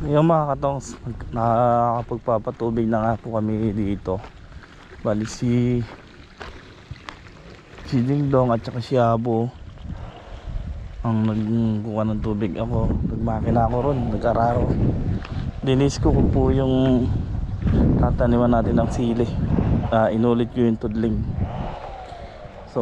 Yung mga katongs, nakakapagpapatubig na nga po kami dito. Bali si si Dingdong at saka si Abo ang nagkuha ng tubig ako. Nagmakina ako ron, nag-araro. Dinis ko po yung tataniman natin ng sili. Ah, inulit ko yung tudling. So,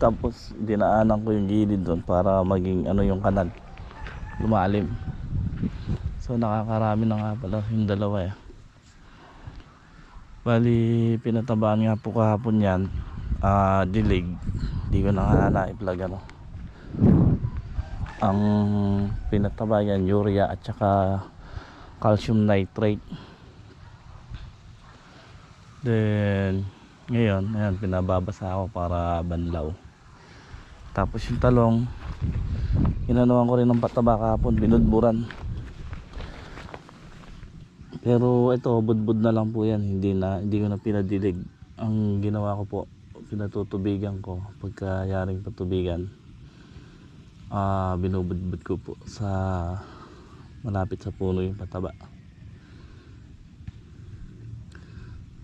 tapos dinaanan ko yung gilid doon para maging ano yung kanal. Lumalim. So nakakarami na nga pala yung dalawa eh. Bali pinatabaan nga po kahapon yan. Ah, dilig. Di ko na nga na-vlog ano. Ang pinataba yan urea at saka calcium nitrate. Then ngayon, ayan, pinababasa ako para banlaw. Tapos yung talong, inanuhan ko rin ng pataba kahapon, binudburan. Pero ito, budbud na lang po yan. Hindi na hindi ko na pinadilig. Ang ginawa ko po, pinatutubigan ko pagka yaring patubigan. Ah, binubudbud ko po sa malapit sa puno yung pataba.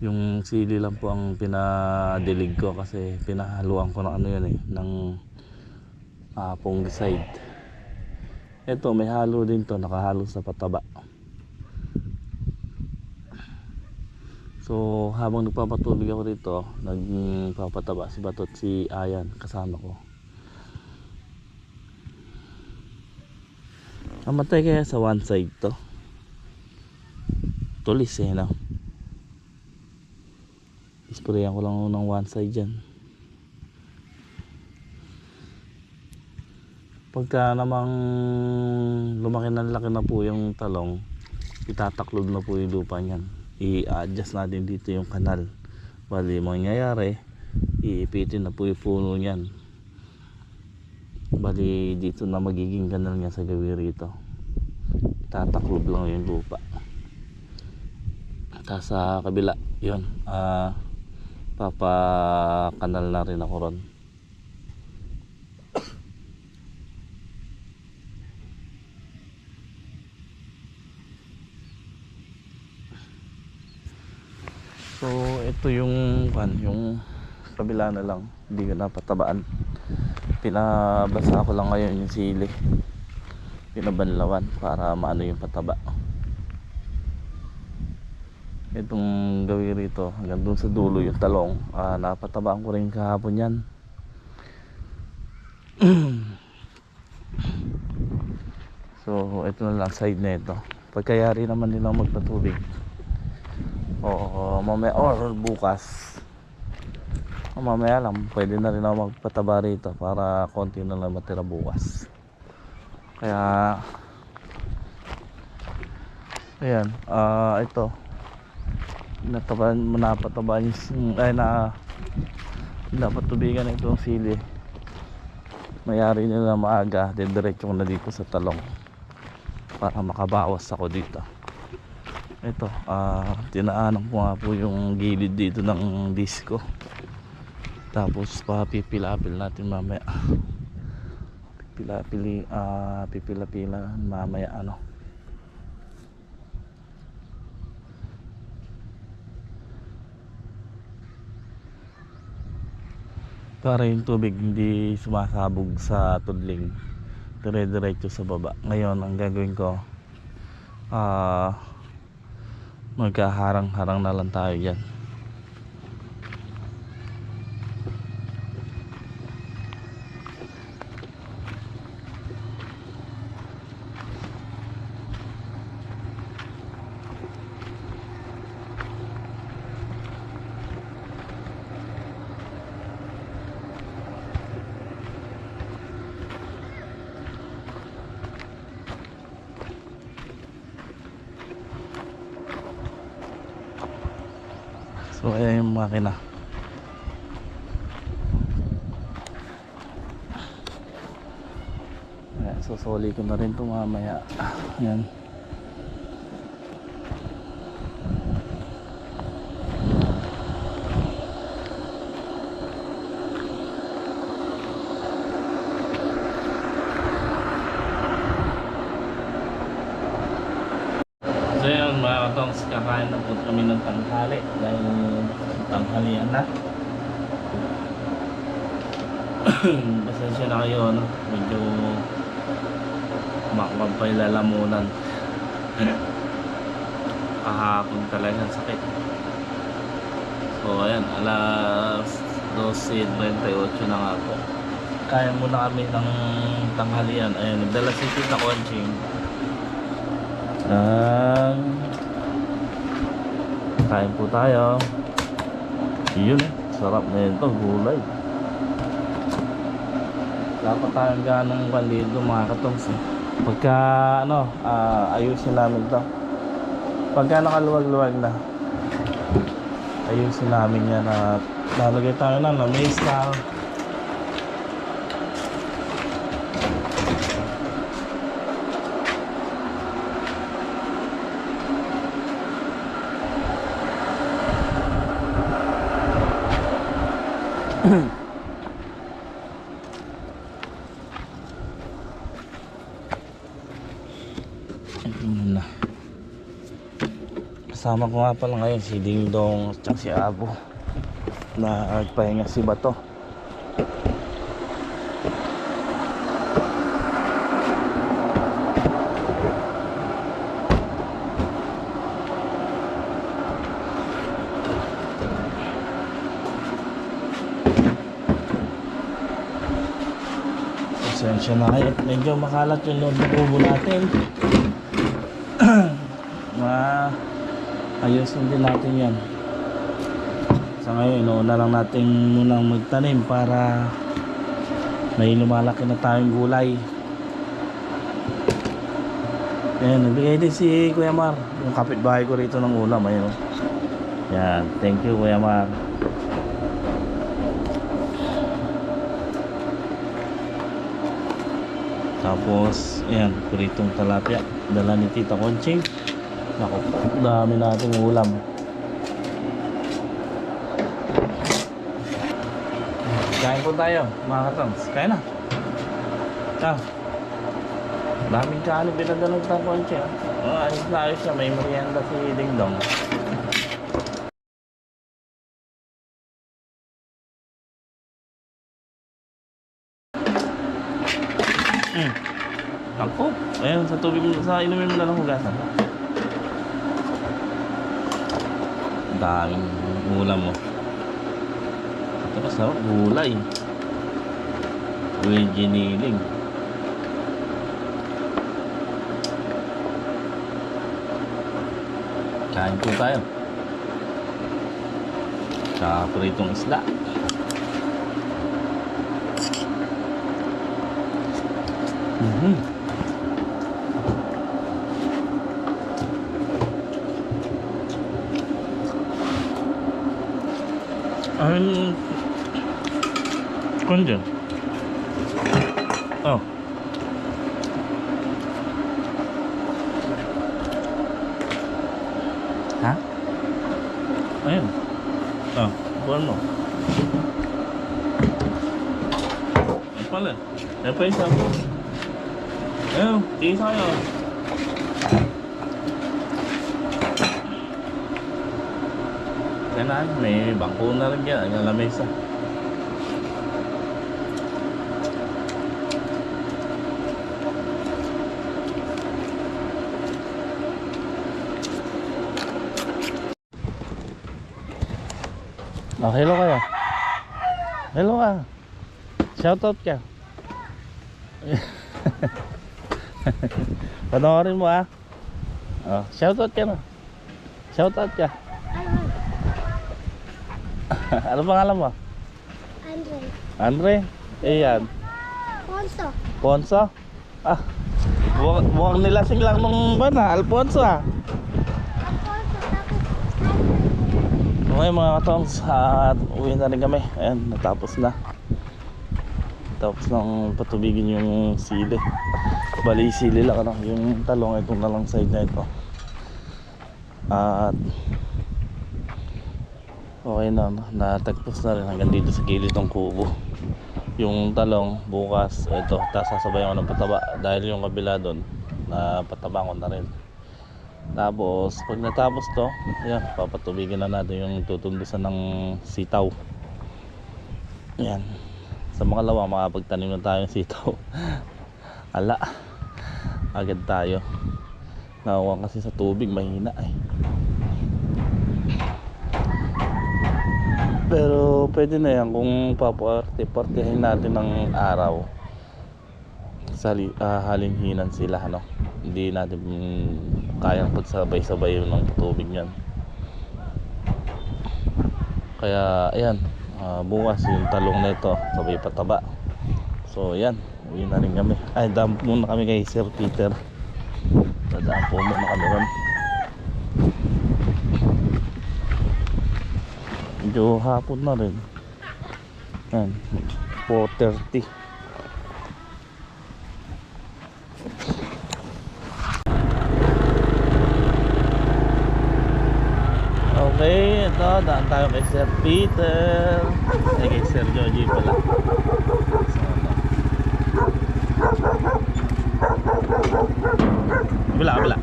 Yung sili lang po ang pinadilig ko kasi pinahaluan ko ng ano yan eh, ng ah, fungicide. Ito, may halo din to, nakahalo sa pataba. So habang nagpapatubig ako dito, nagpapataba si Batot si Ayan kasama ko. Namatay kaya sa one side to. Tulis eh no. Isprayan ko lang ng one side dyan. Pagka namang lumaki na laki na po yung talong, itataklob na po yung lupa niyan i-adjust natin dito yung kanal. Bali mangyayari iipitin na po yung puno niyan. Bali dito na magiging kanal niya sa gawi rito. Tataklob lang yung lupa. Tapos sa kabila yun. Ah papakanal na rin ako ron So ito yung kan yung kabila na lang, hindi ko napatabaan. Pinabasa ko lang ngayon yung sili. Pinabanlawan para maano yung pataba. Itong gawin rito hanggang dun sa dulo yung talong, ah, napatabaan ko rin kahapon yan. so ito na lang side na ito. Pagkayari naman nila magpatubig. Oo, mamaya or bukas. O, mamaya lang, pwede na rin ako magpataba rito para konti na lang matira bukas. Kaya Ayan, ah ito. Nataban, napataban yung ay na dapat tubigan itong sili. Mayari nila maaga, diretso ko na dito sa talong para makabawas ako dito ito ah tinaanan ko nga po yung gilid dito ng disco. Tapos papipilapil natin mamaya. Pipilapili ah pipila-pila mamaya ano. Para yung tubig hindi sumasabog sa tudling dire-diretso sa baba. Ngayon ang gagawin ko ah magkaharang-harang na lang tayo dyan so ayan yung makina ayan, susuli ko na rin ito mamaya. Ayan mga tongs, kakain na po kami ng tanghali dahil tanghalian na. Pasensya na kayo, ano? Medyo makapag pa yung lalamunan. Kahapon talaga sakit. So ayan, alas 12.38 na nga po. Kaya muna kami ng tanghalian. Ayan, nagdala si Tita Conching. Ang kain po tayo. Yun eh, sarap na ito, gulay. Dapat tayong ganong bandido mga katongs. eh. Pagka ano, ah, ayusin namin to. Pagka nakaluwag-luwag na, ayusin namin yan at lalagay tayo lamis na Ayun na. Kasama ko nga pala ngayon si Ding Dong at si Abo na nagpahinga si Bato. Pasensya na kayo. Medyo makalat yung loob ng natin. Ma ayusin din natin yan. Sa ngayon, inuuna lang natin munang magtanim para may lumalaki na tayong gulay. Ayan, nagbigay din si Kuya Mar. Yung kapitbahay ko rito ng ulam. Ayun. oh. Yan, thank you Kuya Mar. Tapos, ayan, kuritong talapia. Dala ni Tita Conching. Naku, dami nating ulam. Kain po tayo, mga katongs. Kain na. Ah. Daming kanin binadala ng Conching. ah. Oh, ayos na ayos siya. May merienda si Ding Dong. Mm. Ako. Ayan, sa tubig mo, sa inumin mo na lang hugasan. Ang daming ulam mo. Ito pa sarap, gulay. Gulay giniling. Kain po tayo. Tsaka pritong isda. Mhm. Ang Kung dyan? Oh. Ha? Ayun. Oh, buwan mo. Ayun pala. Ayun pa isa mo. Ayun, tingin sa'yo. Yan na, may bangko na rin yan. Ang lamesa. Oh, hello kayo. Hello ka. Shoutout ka. Panoorin mo ah. Oh, shoutout ka na. Shoutout ka. ano pangalan mo? Andre. Andre? Eh yan. Ponso. Ponso? Ah. Mukhang, mukhang nilasing lang nung ba na, Alfonso ah. Alfonso. Tapos Andre. Okay mga katongs, at uwi na rin kami. Ayan, natapos na. Tapos nang patubigin yung sili. Bali, sili lang ano. Yung talong, itong na lang side na ito. At okay na, no? natagpos na rin hanggang dito sa gilid ng kubo. Yung talong, bukas, ito, tapos sasabayan ko ng pataba. Dahil yung kabila doon, na pataba ko na rin. Tapos, pag natapos to, yan, papatubigan na natin yung tutundusan ng sitaw. Yan. Sa mga lawa, makapagtanim na tayo ng sitaw. Ala, agad tayo. Nakuha kasi sa tubig, mahina eh. Pero pwede na yan kung paparte-partehin natin ng araw. Sali, ah, halinhinan sila, ano. Hindi natin kayang pagsabay-sabay ng tubig yan. Kaya, ayan, ah, bukas yung talong na ito, sabay pataba. So, ayan, uwi na rin kami. Ay, dam muna kami kay Sir Peter. Dadaan po muna kami ron. Medyo hapon na rin. Ayan, 4.30. Okay, ito, daan tayo kay Sir Peter. Ay, kay Sir Joji pala. Bila, bila.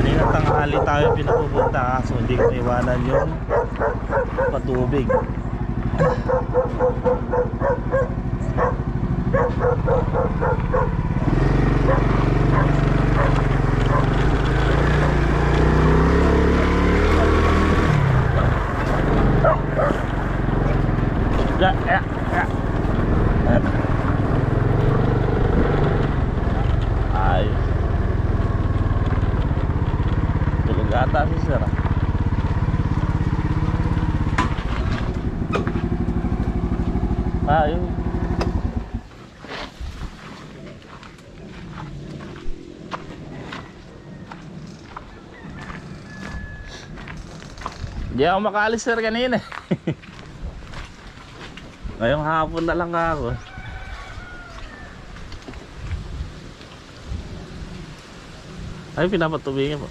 Kanina tanghali tayo pinapupunta kaso hindi ko iwanan yung patubig. Ya, ya, ya. Ayos. Tulog ata si Sir. ah. Ayos. Hindi ako makaalis sir kanina. Ngayong hapon na lang ako. Ay, pinapatubigin po.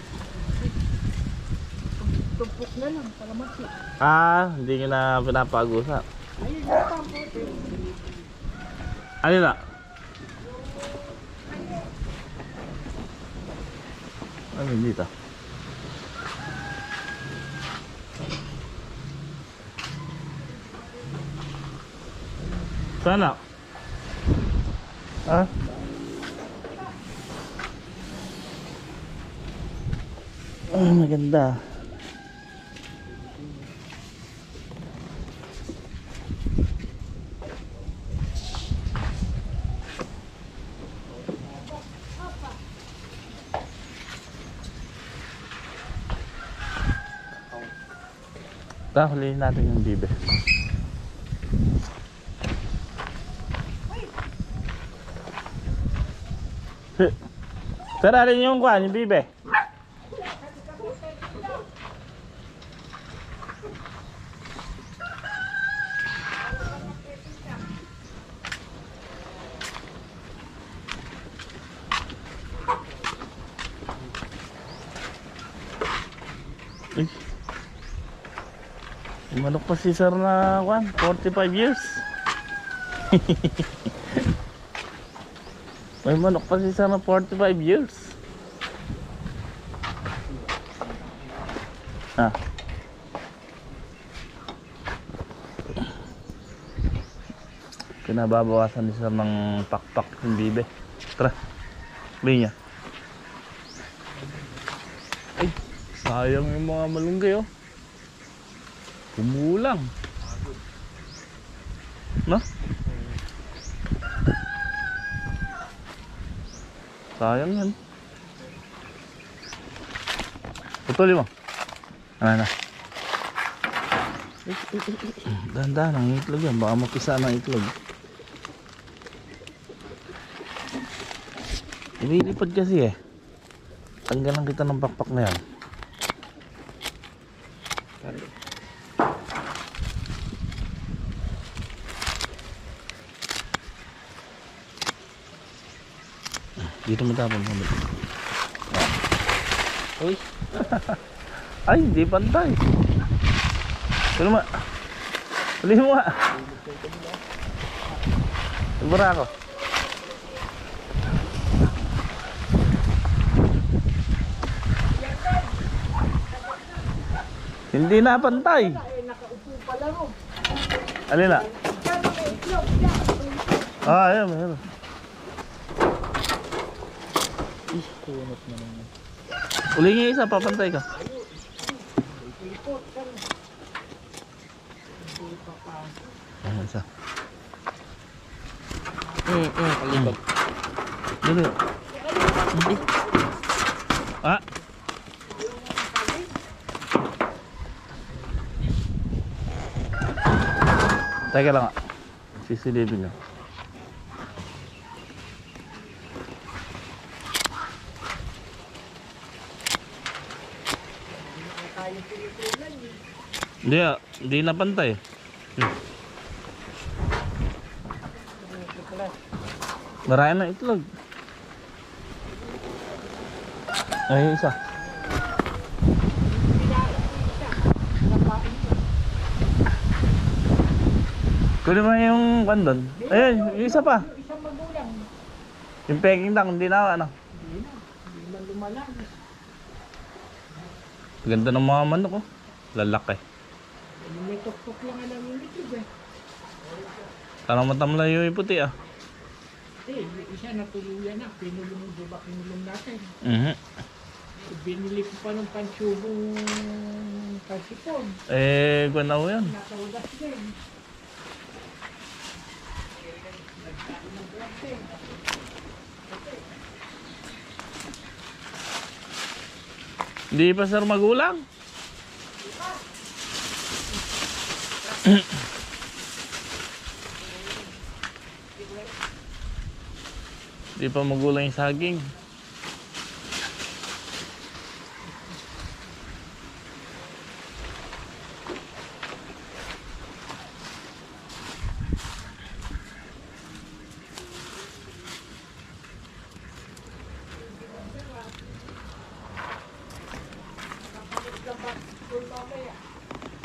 Tumpok na lang, para mati. Ah, hindi nyo na pinapag-usap. Ayun. Ano na? Ano dito? Sana? Ah? Ah, maganda. Ta, hulihin natin yung bibe. Sir, alin yung kwan, yung bibe? Uy. Manok pa si sir na kwan, 45 years. May manok pa si sir na 45 years. Ah. Pinababawasan ni sir ng pakpak yung bibe. Tara. Bili niya. Ay, sayang yung mga malunggay oh. Kumulang. No? Sayang yan. Putulin mo. Ano na? Dahan-dahan ang itlog yan. Baka mapisa ng itlog. Ililipad kasi eh. Tanggalan kita ng pakpak na yan. Dito mo tapon kami. Uy. Ay, hindi pantay. Ano ma? Uli mo nga. Tabura ako. Hindi na pantay. Alin na? Ah, ayun, ayun. Ah, ayun, ayun. Uli nga isa, papantay ka. Ayan, isa. Hmm, hmm, kalibag. Dali. Ah. Teka lang ah. Sisilipin niyo. Hindi ah, hindi na pantay. Hmm. Marami na itlog. Ay, isa. Kunin mo yung kandon. Ayun, yung isa pa. Yung peking lang, hindi na ano. Hindi na. Hindi man lumalang. Ganda ng mga manok oh. Lalaki. May tuktok lang alam yung itlog eh. Parang matamlay yung puti ah. Eh, yung isa natuluyan na. Pinulong, di ba pinulong natin? Mhm. Binili ko pa ng pansubong pansipon. Eh, guanaw yan. Nakaulas din. Hindi pa sir magulang. Hindi pa magulang yung saging.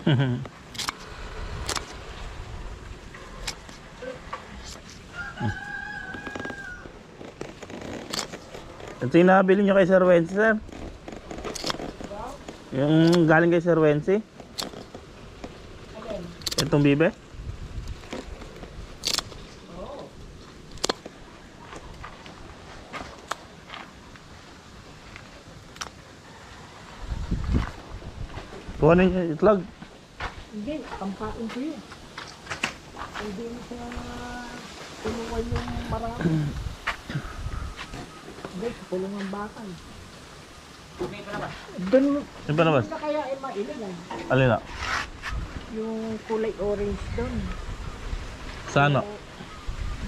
Ito yung nabili nyo kay Sir Wency, sir. Yung galing kay Sir Wency. Itong bibe. Kuhanin yung itlog. Hindi, kampain ko yun. Hindi mo siya tulungan yung marami. Hindi, tulungan bakal. Doon, Yung palabas. doon na kaya ay maililan. Alin na? Yung kulay orange doon. Sa ano?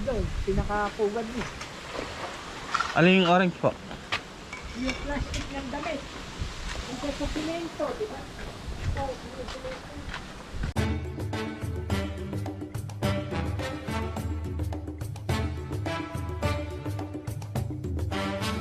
Doon, pinakapugad mo. Alin yung orange po? Yung plastic ng damit. Yung sa suplemento, di ba? Oh, yung suplemento.